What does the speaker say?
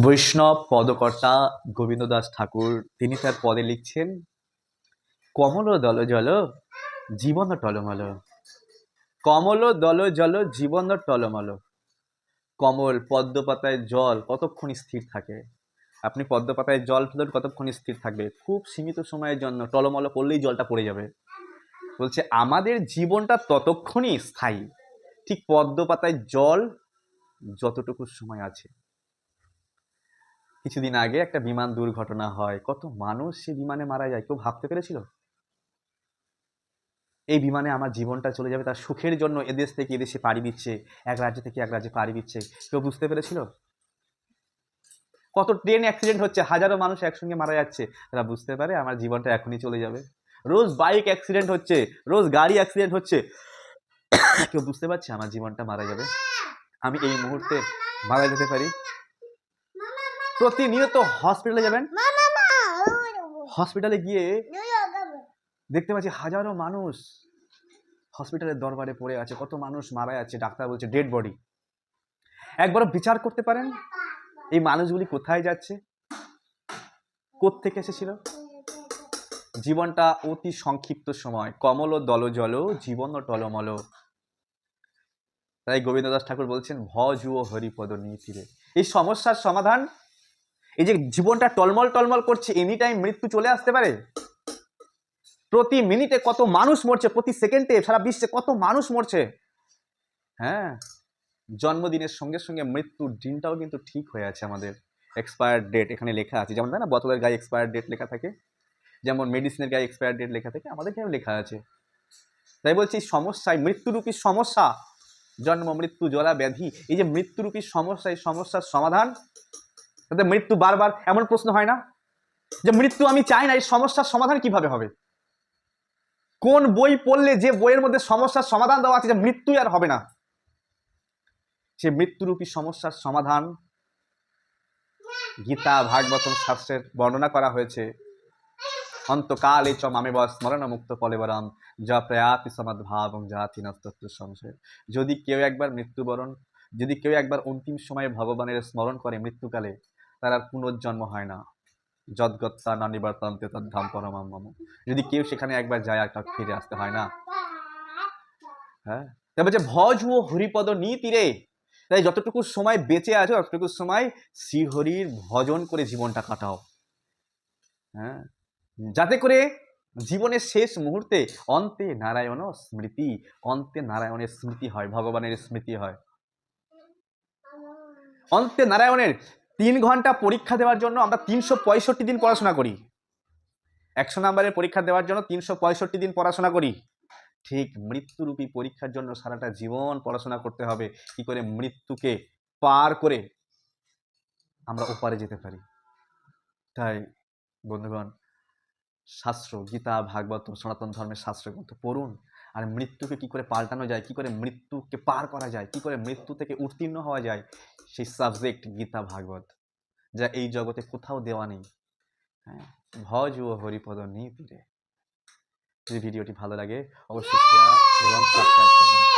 বৈষ্ণব পদকর্তা গোবিন্দ দাস ঠাকুর, তিনি তার পদে লিখছেন, কমল দল জল, জীবন টলমল। কমল দল জল, জীবন টলমল। কমল পদ্ম পাতায় জল কতক্ষণ স্থির থাকে? আপনি পদ্ম পাতায় জল ফেলেন কতক্ষণ স্থির থাকবে? খুব সীমিত সময়ের জন্য টলমল করলেই জলটা পড়ে যাবে। বলছে, আমাদের জীবনটা ততক্ষণই স্থায়ী। ঠিক পদ্ম পাতায় জল যতটুকু সময় আছে। কিছুদিন আগে একটা বিমান দুর্ঘটনা হয়। কত মানুষ সে বিমানে মারা যায়, কেউ ভাবতে পেরেছিল? এই বিমানে আমার জীবনটা চলে যাবে, তার সুখের জন্য এদেশ থেকে এদেশে পাড়ি দিচ্ছে, এক রাজ্য থেকে এক রাজ্যে পাড়ি দিচ্ছে। কেউ বুঝতে পেরেছিল? কত ট্রেন অ্যাক্সিডেন্ট হচ্ছে, হাজারো মানুষ একসঙ্গে মারা যাচ্ছে। তারা বুঝতে পারে আমার জীবনটা এখনই চলে যাবে। রোজ বাইক অ্যাক্সিডেন্ট হচ্ছে, রোজ গাড়ি অ্যাক্সিডেন্ট হচ্ছে। কেউ বুঝতে পারছে আমার জীবনটা মারা যাবে? আমি এই মুহূর্তে মারা যেতে পারি? প্রতিনিয়ত হসপিটালে যাবেন। হসপিটালে গিয়ে দেখতে পাচ্ছি হাজারো মানুষ হসপিটালের দরবারে পড়ে আছে। কত মানুষ মারা যাচ্ছে ডাক্তার বলছে ডেড বডি একবার বিচার করতে পারেন? এই মানুষগুলি কোথায় যাচ্ছে? কোত্থেকে এসেছিল? জীবনটা অতি সংক্ষিপ্ত সময়। কমল দল জল জীবন টলমল। তাই গোবিন্দ দাস ঠাকুর বলছেন ভজ ও হরিপদ নীতিরে। এই সমস্যার সমাধান এই যে জীবনটা টলমল টলমল করছে এনি টাইম মৃত্যু চলে আসতে পারে? প্রতি মিনিটে কত মানুষ মরছে, প্রতি সেকেন্ডে, সারা বিশ্বে কত মানুষ মরছে? হ্যাঁ জন্মদিনের সঙ্গে সঙ্গে মৃত্যুর দিনটাও কিন্তু ঠিক হয়ে আছে আমাদের। এক্সপায়ার ডেট এখানে লেখা আছে, যেমন না, বোতলের গায়ে এক্সপায়ার ডেট লেখা থাকে, যেমন মেডিসিনের গায়ে এক্সপায়ার ডেট লেখা থাকে, আমাদের কেন লেখা আছে। তাই বলছি, সমস্যায়, মৃত্যুরূপী সমস্যা, জন্ম, মৃত্যু জরা ব্যাধি এই যে মৃত্যুরূপী সমস্যা এই সমস্যার সমাধান তাতে মৃত্যু বারবার এমন প্রশ্ন হয় না? যে মৃত্যু আমি চাই না, এই সমস্যার সমাধান কীভাবে হবে? কোন বই পড়লে যে বইয়ের মধ্যে সমস্যার সমাধান দেওয়া আছে, যে মৃত্যুই আর হবে না? সে মৃত্যুরূপী সমস্যার সমাধান গীতা ভাগবতম শাস্ত্রের বর্ণনা করা হয়েছে। অন্তকালে চ মামে বস স্মরণ মুক্ত পলেবরম যা প্রয়াতি সমাদ্ভাবং জাতি নস্তত্ব সংশয়। যদি কেউ একবার মৃত্যুবরণ, যদি কেউ একবার অন্তিম সময়ে ভগবানের স্মরণ করে মৃত্যুকালে তার আর পুনর্জন্ম হয় না। যদ্গত্তা না নিবর্তন্তে ধাম পরমাম মম। যদি কেউ সেখানে একবার যায় আর ফিরে আসতে হয় না? হ্যাঁ? তবে যে ভজ ও হরিপদ নীতিরে তাই যতটুকু সময় বেঁচে আছো, ততটুকু সময় শ্রীহরির ভজন করে জীবনটা কাটাও। হ্যাঁ? যাতে করে জীবনের শেষ মুহূর্তে অন্তে নারায়ণ স্মৃতি, অন্তে নারায়ণের স্মৃতি হয়, ভগবানের স্মৃতি হয়। অন্তে নারায়ণের তিন ঘণ্টা পরীক্ষা দেওয়ার জন্য আমরা তিনশো পঁয়ষট্টি দিন পড়াশোনা করি। একশো নম্বরের পরীক্ষা দেওয়ার জন্য তিনশো পঁয়ষট্টি দিন পড়াশোনা করি। ঠিক মৃত্যুরূপী পরীক্ষার জন্য সারাটা জীবন পড়াশোনা করতে হবে। কি করে মৃত্যুকে পার করে আমরা ওপারে যেতে পারি। তাই বন্ধুগণ, শাস্ত্র, গীতা, ভাগবত, সনাতন ধর্মের শাস্ত্র গ্রন্থ পড়ুন। আর মৃত্যুকে কি করে পাল্টানো যায়, কি করে মৃত্যুকে পার করা যায়, কি করে মৃত্যু থেকে উত্তীর্ণ হওয়া যায়, সেই সাবজেক্ট গীতা ভাগবত, যা এই জগতে কোথাও দেওয়া নেই। হ্যাঁ ভজ ও হরিপদ নীতিরে যদি ভিডিওটি ভালো লাগে, অবশ্যই শেয়ার এবং সাবস্ক্রাইব করবেন।